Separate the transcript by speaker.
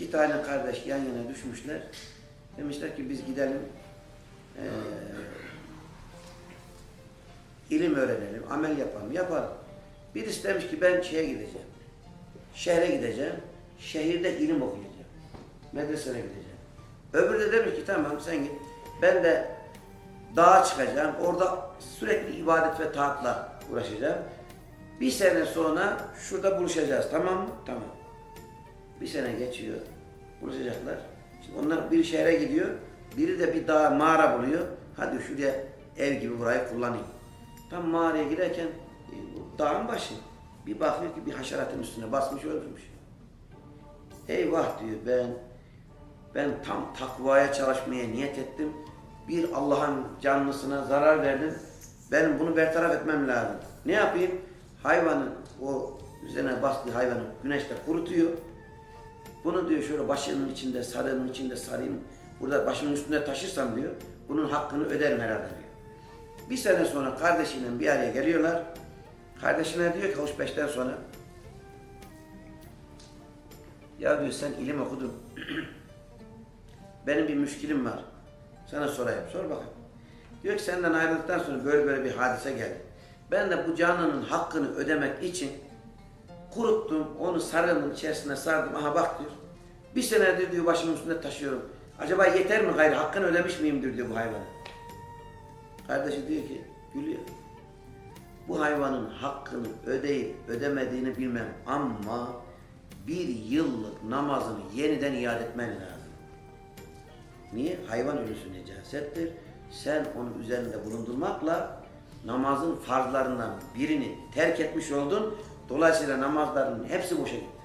Speaker 1: İki tane kardeş yan yana düşmüşler. Demişler ki biz gidelim eee, ilim öğrenelim, amel yapalım. Yapalım. Birisi demiş ki ben şeye gideceğim. Şehre gideceğim. Şehirde ilim okuyacağım. Medresene gideceğim. Öbürü de demiş ki tamam sen git. Ben de dağa çıkacağım. Orada sürekli ibadet ve taatla uğraşacağım. Bir sene sonra şurada buluşacağız. Tamam mı? Tamam. Bir sene geçiyor. Buluşacaklar. Şimdi onlar bir şehre gidiyor. Biri de bir dağ mağara buluyor. Hadi şuraya ev gibi burayı kullanayım. Tam mağaraya girerken e, dağın başı. Bir bakıyor ki bir haşeratın üstüne basmış ölmüş. Eyvah diyor ben ben tam takvaya çalışmaya niyet ettim. Bir Allah'ın canlısına zarar verdim. Benim bunu bertaraf etmem lazım. Ne yapayım? Hayvanın o üzerine bastığı hayvanı güneşte kurutuyor. Bunu diyor şöyle başımın içinde, sarığımın içinde sarayım. Burada başımın üstünde taşırsam diyor. Bunun hakkını öderim herhalde diyor. Bir sene sonra kardeşiyle bir araya geliyorlar. Kardeşine diyor ki beşten sonra ya diyor sen ilim okudun. Benim bir müşkilim var. Sana sorayım. Sor bakalım. Diyor ki senden ayrıldıktan sonra böyle böyle bir hadise geldi. Ben de bu canlının hakkını ödemek için kuruttum, onu sarığımın içerisine sardım. Aha bak diyor. Bir senedir diyor başımın üstünde taşıyorum. Acaba yeter mi gayrı? Hakkını ödemiş miyimdir diyor bu hayvana. Kardeşi diyor ki gülüyor. Bu hayvanın hakkını ödeyip ödemediğini bilmem ama bir yıllık namazını yeniden iade etmen lazım. Niye? Hayvan ölüsü necasettir. Sen onu üzerinde bulundurmakla namazın farzlarından birini terk etmiş oldun. Dolayısıyla namazların hepsi boşa gitti.